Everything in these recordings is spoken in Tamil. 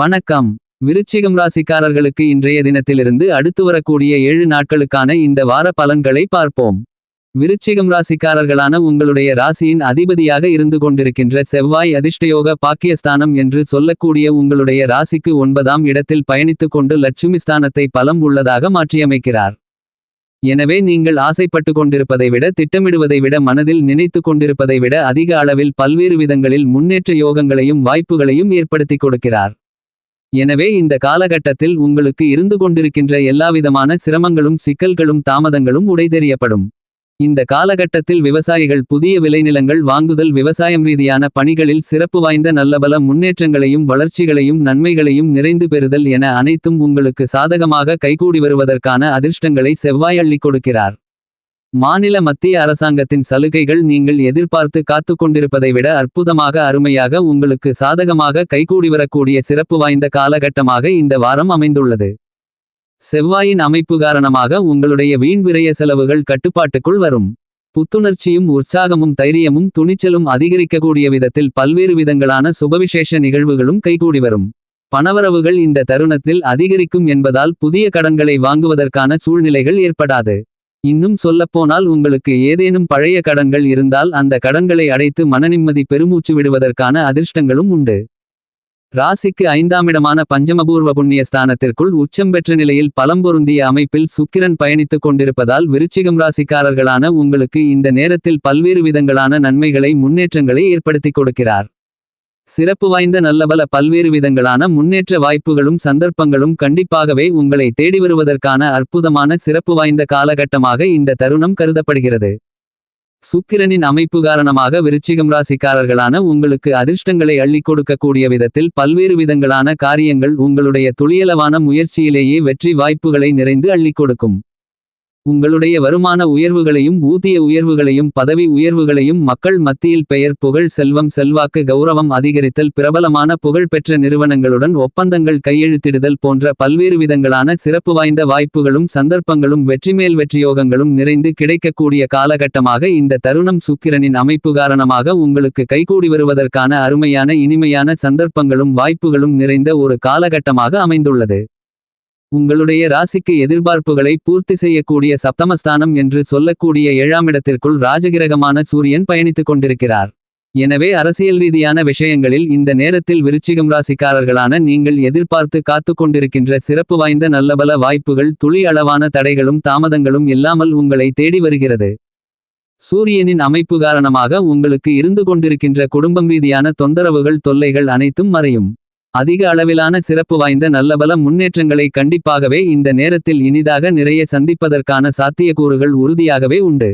வணக்கம். விருச்சிகம் ராசிக்காரர்களுக்கு இன்றைய தினத்திலிருந்து அடுத்து வரக்கூடிய ஏழு நாட்களுக்கான இந்த வார பலன்களை பார்ப்போம். விருச்சிகம் ராசிக்காரர்களான உங்களுடைய ராசியின் அதிபதியாக இருந்து கொண்டிருக்கின்ற செவ்வாய் அதிர்ஷ்டயோக பாக்கியஸ்தானம் என்று சொல்லக்கூடிய உங்களுடைய ராசிக்கு ஒன்பதாம் இடத்தில் பயணித்துக் கொண்டு லட்சுமி ஸ்தானத்தை பலம் உள்ளதாக மாற்றியமைக்கிறார். எனவே நீங்கள் ஆசைப்பட்டு கொண்டிருப்பதை விட திட்டமிடுவதை விட மனதில் நினைத்து கொண்டிருப்பதை விட அதிக அளவில் பல்வேறு விதங்களில் முன்னேற்ற யோகங்களையும் வாய்ப்புகளையும் ஏற்படுத்திக் கொடுக்கிறார். எனவே இந்த காலகட்டத்தில் உங்களுக்கு இருந்து கொண்டிருக்கின்ற எல்லாவிதமான சிரமங்களும் சிக்கல்களும் தாமதங்களும் உடைதெறியப்படும் இந்த காலகட்டத்தில் விவசாயிகள் புதிய விளைநிலங்கள் வாங்குதல் விவசாயம் ரீதியான பணிகளில் சிறப்பு வாய்ந்த நல்லபல முன்னேற்றங்களையும் வளர்ச்சிகளையும் நன்மைகளையும் நிறைந்து பெறுதல் என அனைத்தும் உங்களுக்கு சாதகமாக கைகூடி வருவதற்கான அதிர்ஷ்டங்களை செவ்வாய் அள்ளிக் கொடுக்கிறார். மாநில மத்திய அரசாங்கத்தின் சலுகைகள் நீங்கள் எதிர்பார்த்து காத்து கொண்டிருப்பதை விட அற்புதமாக அருமையாக உங்களுக்கு சாதகமாக கைகூடி வரக்கூடிய சிறப்பு வாய்ந்த காலகட்டமாக இந்த வாரம் அமைந்துள்ளது. செவ்வாயின் அமைப்பு காரணமாக உங்களுடைய வீண் விரய செலவுகள் கட்டுப்பாட்டுக்குள் வரும். புத்துணர்ச்சியும் உற்சாகமும் தைரியமும் துணிச்சலும் அதிகரிக்கக்கூடிய விதத்தில் பல்வேறு விதங்களான சுபவிசேஷ நிகழ்வுகளும் கைகூடி வரும். பணவரவுகள் இந்த தருணத்தில் அதிகரிக்கும் என்பதால் புதிய கடன்களை வாங்குவதற்கான சூழ்நிலைகள் ஏற்படாது. இன்னும் சொல்லப்போனால் உங்களுக்கு ஏதேனும் பழைய கடன்கள் இருந்தால் அந்த கடன்களை அடைத்து மனநிம்மதி பெருமூச்சு விடுவதற்கான அதிர்ஷ்டங்களும் உண்டு. ராசிக்கு ஐந்தாமிடமான பஞ்சமபூர்வ புண்ணிய ஸ்தானத்திற்குள் உச்சம் பெற்ற நிலையில் பலம் பொருந்திய அமைப்பில் சுக்கிரன் பயணித்துக் கொண்டிருப்பதால் விருச்சிகம் ராசிக்காரர்களான உங்களுக்கு இந்த நேரத்தில் பல்வேறு விதங்களான நன்மைகளை முன்னேற்றங்களை ஏற்படுத்திக் கொடுக்கிறார். சிறப்பு வாய்ந்த நல்லபல பல்வேறு விதங்களான முன்னேற்ற வாய்ப்புகளும் சந்தர்ப்பங்களும் கண்டிப்பாகவே உங்களை தேடி வருவதற்கான அற்புதமான சிறப்பு வாய்ந்த காலகட்டமாக இந்த தருணம் கருதப்படுகிறது. சுக்கிரனின் அமைப்பு காரணமாக விருச்சிகம் ராசிக்காரர்களான உங்களுக்கு அதிர்ஷ்டங்களை அள்ளிக் கொடுக்கக்கூடிய விதத்தில் பல்வேறு விதங்களான காரியங்கள் உங்களுடைய துளியளவான முயற்சியிலேயே வெற்றி வாய்ப்புகளை நிறைந்து அள்ளிக் கொடுக்கும். உங்களுடைய வருமான உயர்வுகளையும் ஊதிய உயர்வுகளையும் பதவி உயர்வுகளையும் மக்கள் மத்தியில் பெயர் புகழ் செல்வம் செல்வாக்கு கௌரவம் அதிகரித்தல் பிரபலமான புகழ்பெற்ற நிறுவனங்களுடன் ஒப்பந்தங்கள் கையெழுத்திடுதல் போன்ற பல்வேறு விதங்களான சிறப்பு வாய்ந்த வாய்ப்புகளும் சந்தர்ப்பங்களும் வெற்றிமேல் வெற்றியோகங்களும் நிறைந்து கிடைக்கக்கூடிய காலகட்டமாக இந்த தருணம் சுக்கிரனின் அமைப்பு காரணமாக உங்களுக்கு கைகூடி வருவதற்கான அருமையான இனிமையான சந்தர்ப்பங்களும் வாய்ப்புகளும் நிறைந்த ஒரு காலகட்டமாக அமைந்துள்ளது. உங்களுடைய ராசிக்கு எதிர்பார்ப்புகளை பூர்த்தி செய்யக்கூடிய சப்தமஸ்தானம் என்று சொல்லக்கூடிய ஏழாமிடத்திற்குள் ராஜகிரகமான சூரியன் பயணித்துக் கொண்டிருக்கிறார். எனவே அரசியல் ரீதியான விஷயங்களில் இந்த நேரத்தில் விருச்சிகம் ராசிக்காரர்களான நீங்கள் எதிர்பார்த்து காத்து கொண்டிருக்கின்ற சிறப்பு வாய்ந்த நல்லபல வாய்ப்புகள் துளி அளவான தடைகளும் தாமதங்களும் இல்லாமல் உங்களை தேடி வருகிறது. சூரியனின் அமைப்பு காரணமாக உங்களுக்கு இருந்து கொண்டிருக்கின்ற குடும்பம் ரீதியான தொந்தரவுகள் தொல்லைகள் அனைத்தும் மறையும். அதிக அளவிலான சிறப்பு வாய்ந்த நல்லபல முன்னேற்றங்களை கண்டிப்பாகவே இந்த நேரத்தில் இனிதாக நிறைய சந்திப்பதற்கான சாத்தியக்கூறுகள் உறுதியாகவே உண்டு.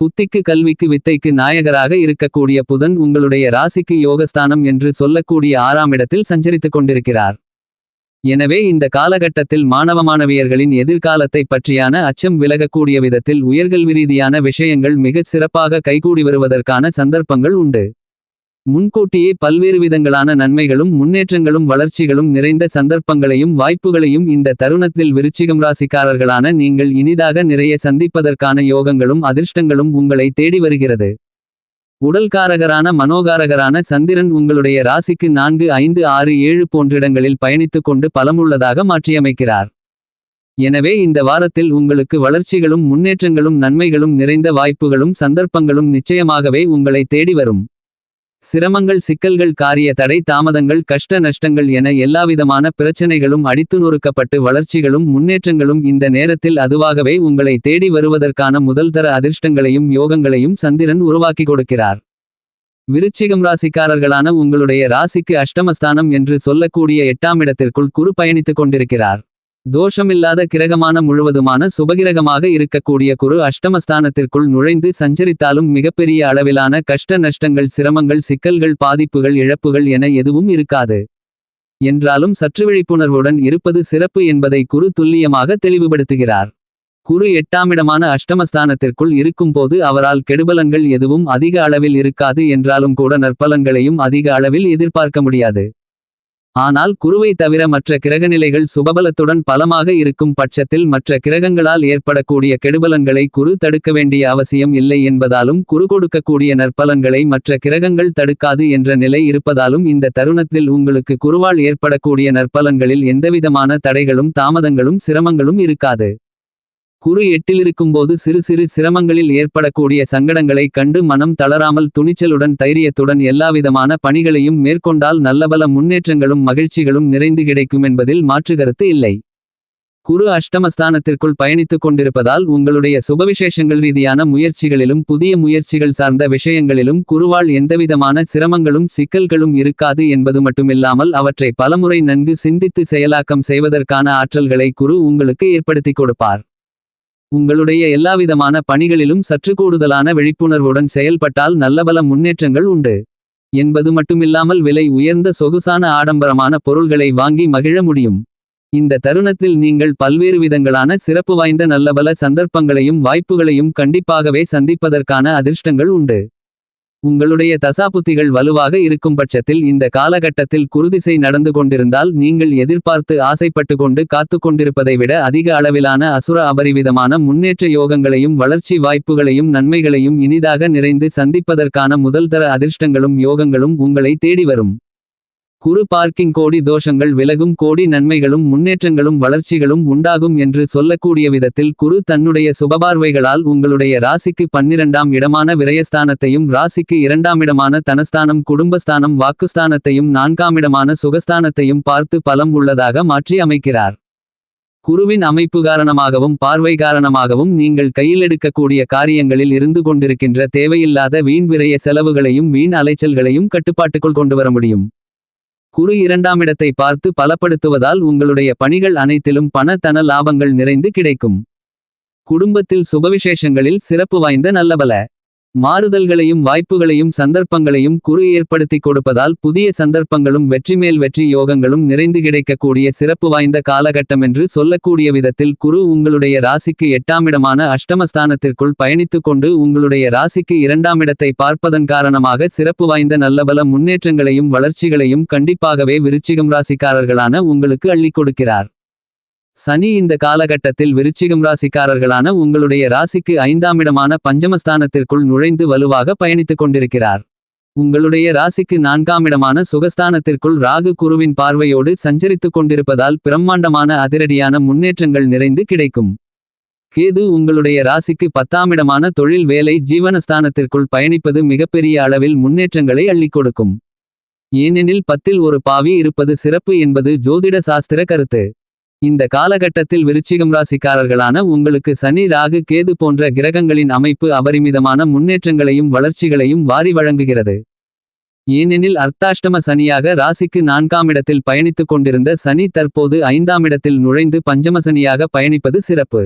புத்திக்கு கல்விக்கு வித்தைக்கு நாயகராக இருக்கக்கூடிய புதன் உங்களுடைய ராசிக்கு யோகஸ்தானம் என்று சொல்லக்கூடிய ஆறாம் இடத்தில் சஞ்சரித்துக் கொண்டிருக்கிறார். எனவே இந்த காலகட்டத்தில் மாணவ மாணவியர்களின் எதிர்காலத்தை பற்றியான அச்சம் விலகக்கூடிய விதத்தில் உயர்கல்வி ரீதியான விஷயங்கள் மிகச் சிறப்பாக கைகூடி வருவதற்கான சந்தர்ப்பங்கள் உண்டு. முன்கூட்டியே பல்வேறு விதங்களான நன்மைகளும் முன்னேற்றங்களும் வளர்ச்சிகளும் நிறைந்த சந்தர்ப்பங்களையும் வாய்ப்புகளையும் இந்த தருணத்தில் விருச்சிகம் ராசிக்காரர்களான நீங்கள் இனிதாக நிறைய சந்திப்பதற்கான யோகங்களும் அதிர்ஷ்டங்களும் உங்களை தேடி வருகிறது. உடல்காரகரான மனோகாரகரான சந்திரன் உங்களுடைய ராசிக்கு நான்கு ஐந்து ஆறு ஏழு போன்றிடங்களில் பயணித்துக் கொண்டு பலமுள்ளதாக மாற்றியமைக்கிறார். எனவே இந்த வாரத்தில் உங்களுக்கு வளர்ச்சிகளும் முன்னேற்றங்களும் நன்மைகளும் நிறைந்த வாய்ப்புகளும் சந்தர்ப்பங்களும் நிச்சயமாகவே உங்களை தேடி வரும். சிரமங்கள் சிக்கல்கள் காரிய தடை தாமதங்கள் கஷ்ட நஷ்டங்கள் என எல்லாவிதமான பிரச்சனைகளும் அடித்து நொறுக்கப்பட்டு வளர்ச்சிகளும் முன்னேற்றங்களும் இந்த நேரத்தில் அதுவாகவே உங்களை தேடி வருவதற்கான முதல்தர அதிர்ஷ்டங்களையும் யோகங்களையும் சந்திரன் உருவாக்கி கொடுக்கிறார். விருச்சிகம் ராசிக்காரர்களான உங்களுடைய ராசிக்கு அஷ்டமஸ்தானம் என்று சொல்லக்கூடிய எட்டாம் இடத்திற்குள் குறு பயணித்துக் கொண்டிருக்கிறார். தோஷமில்லாத கிரகமான முழுவதுமான சுபகிரகமாக இருக்கக்கூடிய குரு அஷ்டமஸ்தானத்திற்குள் நுழைந்து சஞ்சரித்தாலும் மிகப்பெரிய அளவிலான கஷ்ட நஷ்டங்கள் சிரமங்கள் சிக்கல்கள் பாதிப்புகள் இழப்புகள் என எதுவும் இருக்காது. என்றாலும் சற்று விழிப்புணர்வுடன் இருப்பது சிறப்பு என்பதை குரு துல்லியமாக தெளிவுபடுத்துகிறார். குரு எட்டாமிடமான அஷ்டமஸ்தானத்திற்குள் இருக்கும்போது அவரால் கெடுபலன்கள் எதுவும் அதிக அளவில் இருக்காது என்றாலும் கூட நற்பலன்களையும் அதிக அளவில் எதிர்பார்க்க முடியாது. ஆனால் குருவை தவிர மற்ற கிரகநிலைகள் சுபபலத்துடன் பலமாக இருக்கும் பட்சத்தில் மற்ற கிரகங்களால் ஏற்படக்கூடிய கெடுபலன்களை குரு தடுக்க வேண்டிய அவசியம் இல்லை என்பதாலும் குரு கொடுக்கக்கூடிய நற்பலன்களை மற்ற கிரகங்கள் தடுக்காது என்ற நிலை இருப்பதாலும் இந்த தருணத்தில் உங்களுக்கு குருவால் ஏற்படக்கூடிய நற்பலன்களில் எந்தவிதமான தடைகளும் தாமதங்களும் சிரமங்களும் இருக்காது. குரு எட்டிலிருக்கும்போது சிறு சிறு சிரமங்களில் ஏற்படக்கூடிய சங்கடங்களைக் கண்டு மனம் தளராமல் துணிச்சலுடன் தைரியத்துடன் எல்லாவிதமான பணிகளையும் மேற்கொண்டால் நல்லபல முன்னேற்றங்களும் மகிழ்ச்சிகளும் நிறைந்து கிடைக்கும் என்பதில் மாற்றுகருத்து இல்லை. குரு அஷ்டமஸ்தானத்திற்குள் பயணித்துக் கொண்டிருப்பதால் உங்களுடைய சுபவிசேஷங்கள் ரீதியான முயற்சிகளிலும் புதிய முயற்சிகள் சார்ந்த விஷயங்களிலும் குருவால் எந்தவிதமான சிரமங்களும் சிக்கல்களும் இருக்காது என்பது மட்டுமில்லாமல் அவற்றை பலமுறை நன்கு சிந்தித்து செயலாக்கம் செய்வதற்கான ஆற்றல்களை குரு உங்களுக்கு ஏற்படுத்திக் கொடுப்பார். உங்களுடைய எல்லாவிதமான பணிகளிலும் சற்று கூடுதலான விழிப்புணர்வுடன் செயல்பட்டால் நல்லபல முன்னேற்றங்கள் உண்டு. என்பது மட்டுமில்லாமல் விலை உயர்ந்த சொகுசான ஆடம்பரமான பொருள்களை வாங்கி மகிழ முடியும். இந்த தருணத்தில் நீங்கள் பல்வேறு விதங்களான சிறப்பு வாய்ந்த நல்லபல சந்தர்ப்பங்களையும் வாய்ப்புகளையும் கண்டிப்பாகவே சந்திப்பதற்கான அதிர்ஷ்டங்கள் உண்டு. உங்களுடைய தசாபுத்திகள் வலுவாக இருக்கும் பட்சத்தில் இந்த காலகட்டத்தில் குருதிசை நடந்து கொண்டிருந்தால் நீங்கள் எதிர்பார்த்து ஆசைப்பட்டு கொண்டு காத்து கொண்டிருப்பதை விட அதிக அளவிலான அசுர அபரிவிதமான முன்னேற்ற யோகங்களையும் வளர்ச்சி வாய்ப்புகளையும் நன்மைகளையும் இனிதாக நிறைந்து சந்திப்பதற்கான முதல்தர அதிர்ஷ்டங்களும் யோகங்களும் உங்களை தேடி வரும். குரு பார்க்கிங் கோடி தோஷங்கள் விலகும் கோடி நன்மைகளும் முன்னேற்றங்களும் வளர்ச்சிகளும் உண்டாகும் என்று சொல்லக்கூடிய விதத்தில் குரு தன்னுடைய சுபபார்வைகளால் உங்களுடைய ராசிக்கு பன்னிரண்டாம் இடமான விரயஸ்தானத்தையும் ராசிக்கு இரண்டாமிடமான தனஸ்தானம் குடும்பஸ்தானம் வாக்குஸ்தானத்தையும் நான்காமிடமான சுகஸ்தானத்தையும் பார்த்து பலம் உள்ளதாக மாற்றி அமைக்கிறார். குருவின் அமைப்பு காரணமாகவும் பார்வை காரணமாகவும் நீங்கள் கையிலெடுக்கக்கூடிய காரியங்களில் இருந்து கொண்டிருக்கின்ற தேவையில்லாத வீண் விரய செலவுகளையும் வீண் அலைச்சல்களையும் கட்டுப்பாட்டுக்குள் கொண்டு வர முடியும். குரு இரண்டாமிடத்தை பார்த்து பலப்படுத்துவதால் உங்களுடைய பணிகள் அனைத்திலும் பண தன லாபங்கள் நிறைந்து கிடைக்கும். குடும்பத்தில் சுபவிசேஷங்களில் சிறப்பு வாய்ந்த நல்லபல மாறுதல்களையும் வாய்ப்புகளையும் சந்தர்ப்பங்களையும் குரு ஏற்படுத்திக் கொடுப்பதால் புதிய சந்தர்ப்பங்களும் வெற்றிமேல் வெற்றி யோகங்களும் நிறைந்து கிடைக்கக்கூடிய சிறப்பு வாய்ந்த காலகட்டம் என்று சொல்லக்கூடிய விதத்தில் குரு உங்களுடைய ராசிக்கு எட்டாமிடமான அஷ்டமஸ்தானத்திற்குள் பயணித்துக் கொண்டு உங்களுடைய ராசிக்கு இரண்டாமிடத்தை பார்ப்பதன் காரணமாக சிறப்பு வாய்ந்த நல்லபல முன்னேற்றங்களையும் வளர்ச்சிகளையும் கண்டிப்பாகவே விருச்சிகம் ராசிக்காரர்களான உங்களுக்கு அள்ளிக் கொடுக்கிறார். சனி இந்த காலகட்டத்தில் விருச்சிகம் ராசிக்காரர்களான உங்களுடைய ராசிக்கு ஐந்தாமிடமான பஞ்சமஸ்தானத்திற்குள் நுழைந்து வலுவாக பயணித்துக் கொண்டிருக்கிறார். உங்களுடைய ராசிக்கு நான்காமிடமான சுகஸ்தானத்திற்குள் ராகு குருவின் பார்வையோடு சஞ்சரித்துக் கொண்டிருப்பதால் பிரம்மாண்டமான அதிரடியான முன்னேற்றங்கள் நிறைந்து கிடைக்கும். கேது உங்களுடைய ராசிக்கு பத்தாமிடமான தொழில் வேலை ஜீவனஸ்தானத்திற்குள் பயணிப்பது மிகப்பெரிய அளவில் முன்னேற்றங்களை அள்ளிக் கொடுக்கும். ஏனெனில் பத்தில் ஒரு பாவி இருப்பது சிறப்பு என்பது ஜோதிட சாஸ்திர கருத்து. இந்த காலகட்டத்தில் விருச்சிகம் ராசிக்காரர்களான உங்களுக்கு சனி ராகு கேது போன்ற கிரகங்களின் அமைப்பு அபரிமிதமான முன்னேற்றங்களையும் வளர்ச்சிகளையும் வாரி வழங்குகிறது. ஏனெனில் அர்த்தாஷ்டம சனியாக ராசிக்கு நான்காம் இடத்தில் பயணித்துக் கொண்டிருந்த சனி தற்போது ஐந்தாம் இடத்தில் நுழைந்து பஞ்சமசனியாக பயணிப்பது சிறப்பு.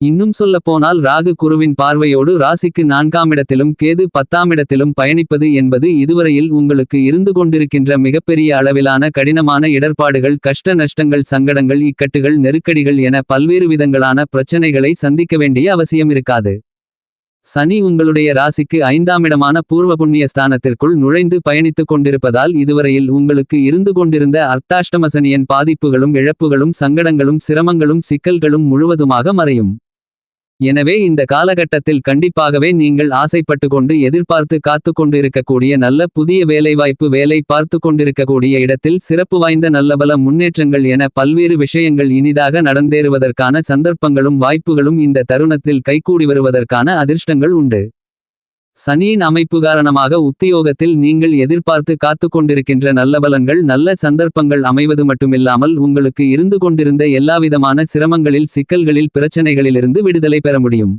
இன்னும் சொல்லப்போனால் ராகு குருவின் பார்வையோடு ராசிக்கு நான்காமிடத்திலும் கேது பத்தாமிடத்திலும் பயணிப்பது என்பது இதுவரையில் உங்களுக்கு இருந்து கொண்டிருக்கின்ற மிகப்பெரிய அளவிலான கடினமான இடர்பாடுகள் கஷ்ட நஷ்டங்கள் சங்கடங்கள் இக்கட்டுகள் நெருக்கடிகள் என பல்வேறு விதங்களான பிரச்சனைகளை சந்திக்க வேண்டிய அவசியம் இருக்காது. சனி உங்களுடைய ராசிக்கு ஐந்தாமிடமான பூர்வ புண்ணிய ஸ்தானத்திற்குள் நுழைந்து பயணித்துக் கொண்டிருப்பதால் இதுவரையில் உங்களுக்கு இருந்து கொண்டிருந்த அர்த்தாஷ்டமசனியன் பாதிப்புகளும் இழப்புகளும் சங்கடங்களும் சிரமங்களும் சிக்கல்களும் முழுவதுமாக மறையும். எனவே இந்த காலகட்டத்தில் கண்டிப்பாகவே நீங்கள் ஆசைப்பட்டு கொண்டு எதிர்பார்த்து காத்து கொண்டிருக்கக்கூடிய நல்ல புதிய வேலைவாய்ப்பு வேலை பார்த்து கொண்டிருக்கக்கூடிய இடத்தில் சிறப்பு வாய்ந்த நல்லபல முன்னேற்றங்கள் என பல்வேறு விஷயங்கள் இனிதாக நடந்தேறுவதற்கான சந்தர்ப்பங்களும் வாய்ப்புகளும் இந்த தருணத்தில் கைகூடி வருவதற்கான அதிர்ஷ்டங்கள் உண்டு. சனியின் அமைப்பு காரணமாக உத்தியோகத்தில் நீங்கள் எதிர்பார்த்து காத்து கொண்டிருக்கின்ற நல்ல பலன்கள் நல்ல சந்தர்ப்பங்கள் அமைவது மட்டுமில்லாமல் உங்களுக்கு இருந்து கொண்டிருந்த எல்லாவிதமான சிரமங்களில் சிக்கல்களில் பிரச்சனைகளிலிருந்து விடுதலை பெற முடியும்.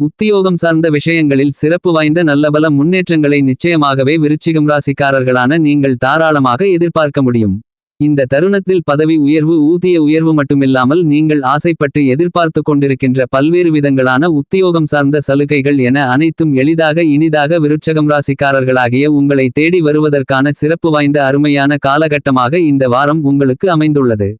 உத்தியோகம் சார்ந்த விஷயங்களில் சிறப்பு வாய்ந்த நல்லபல முன்னேற்றங்களை நிச்சயமாகவே விருச்சிகம் ராசிக்காரர்களான நீங்கள் தாராளமாக எதிர்பார்க்க முடியும். இந்த தருணத்தில் பதவி உயர்வு ஊதிய உயர்வு மட்டுமில்லாமல் நீங்கள் ஆசைப்பட்டு எதிர்பார்த்து கொண்டிருக்கின்ற பல்வேறு விதங்களான உத்தியோகம் சார்ந்த சலுகைகள் என அனைத்தும் எளிதாக இனிதாக விருட்சகம் ராசிக்காரர்களாகிய உங்களை தேடி வருவதற்கான சிறப்பு வாய்ந்த அருமையான காலகட்டமாக இந்த வாரம் உங்களுக்கு அமைந்துள்ளது.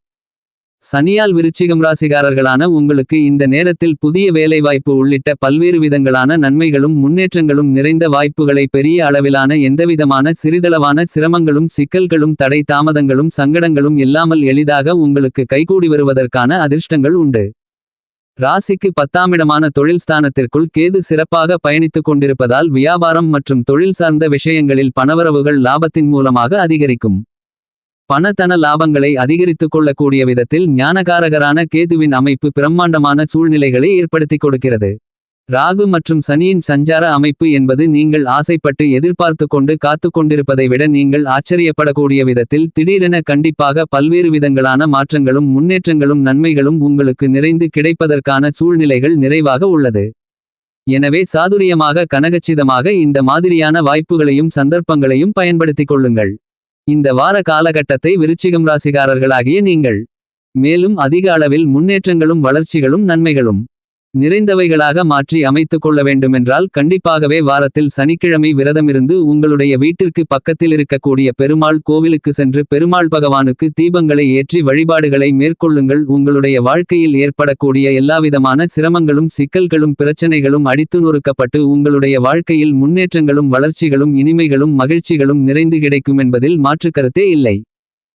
சனியால் விருச்சிகம் ராசிகாரர்களான உங்களுக்கு இந்த நேரத்தில் புதிய வேலைவாய்ப்பு உள்ளிட்ட பல்வேறு விதங்களான நன்மைகளும் முன்னேற்றங்களும் நிறைந்த வாய்ப்புகளை பெரிய அளவிலான எந்தவிதமான சிறிதளவான சிரமங்களும் சிக்கல்களும் தடை தாமதங்களும் சங்கடங்களும் இல்லாமல் எளிதாக உங்களுக்கு கைகூடி வருவதற்கான அதிர்ஷ்டங்கள் உண்டு. ராசிக்கு பத்தாமிடமான தொழில் ஸ்தானத்திற்குள் கேது சிறப்பாக பயணித்துக் கொண்டிருப்பதால் வியாபாரம் மற்றும் தொழில் சார்ந்த விஷயங்களில் பணவரவுகள் லாபத்தின் மூலமாக அதிகரிக்கும். பணத்தன லாபங்களை அதிகரித்துக் கொள்ளக்கூடிய விதத்தில் ஞானகாரகரான கேதுவின் அமைப்பு பிரம்மாண்டமான சூழ்நிலைகளை ஏற்படுத்திக் கொடுக்கிறது. ராகு மற்றும் சனியின் சஞ்சார அமைப்பு என்பது நீங்கள் ஆசைப்பட்டு எதிர்பார்த்து கொண்டு காத்து கொண்டிருப்பதை விட நீங்கள் ஆச்சரியப்படக்கூடிய விதத்தில் திடீரென கண்டிப்பாக பல்வேறு விதங்களான மாற்றங்களும் முன்னேற்றங்களும் நன்மைகளும் உங்களுக்கு நிறைந்து கிடைப்பதற்கான சூழ்நிலைகள் நிறைவாக உள்ளது. எனவே சாதுரியமாக கனகச்சிதமாக இந்த மாதிரியான வாய்ப்புகளையும் சந்தர்ப்பங்களையும் பயன்படுத்திக் கொள்ளுங்கள். இந்த வார காலகட்டத்தை விருச்சிகம் ராசிகாரர்களாகிய நீங்கள். மேலும் அதிக அளவில் முன்னேற்றங்களும் வளர்ச்சிகளும் நன்மைகளும். நிறைந்தவைகளாக மாற்றி அமைத்துக் கொள்ள வேண்டுமென்றால் கண்டிப்பாகவே வாரத்தில் சனிக்கிழமை விரதமிருந்து உங்களுடைய வீட்டிற்கு பக்கத்தில் இருக்கக்கூடிய பெருமாள் கோவிலுக்கு சென்று பெருமாள் பகவானுக்கு தீபங்களை ஏற்றி வழிபாடுகளை மேற்கொள்ளுங்கள். உங்களுடைய வாழ்க்கையில் ஏற்படக்கூடிய எல்லாவிதமான சிரமங்களும் சிக்கல்களும் பிரச்சனைகளும் அடித்து நொறுக்கப்பட்டு உங்களுடைய வாழ்க்கையில் முன்னேற்றங்களும் வளர்ச்சிகளும் இனிமைகளும் மகிழ்ச்சிகளும் நிறைந்து கிடைக்கும் என்பதில் மாற்றுக்கருத்தே இல்லை.